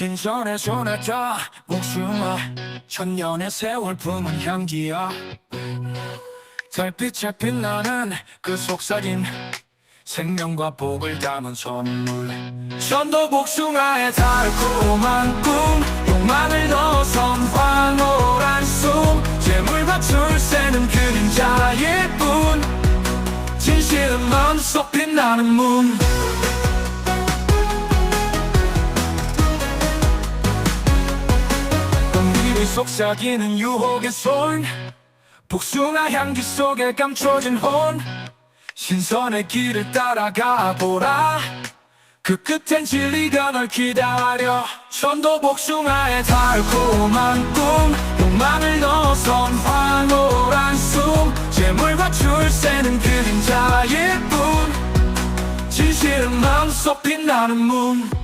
신선해 손에다 복숭아 천년의 세월 품은 향기야. 달빛에 빛나는 그 속삭임 생명과 복을 담은 선물. 전도 복숭아의 달콤한 꿈 욕망을 넣어선 황홀한 숨. 재물과 출세는 그림자일 뿐. 진실은 마음속 빛나는 문 꽃잎이 속삭이는 유혹의 손 복숭아 향기 속에 감춰진 혼 신선의 길을 따라가 보라. 그 끝엔 진리가 널 기다려. 천도 복숭아의 달콤한 꿈 욕망을 넣어선 황홀한 숨. 재물과 출세는 그림자일 뿐. 진실은 마음속 빛나는 문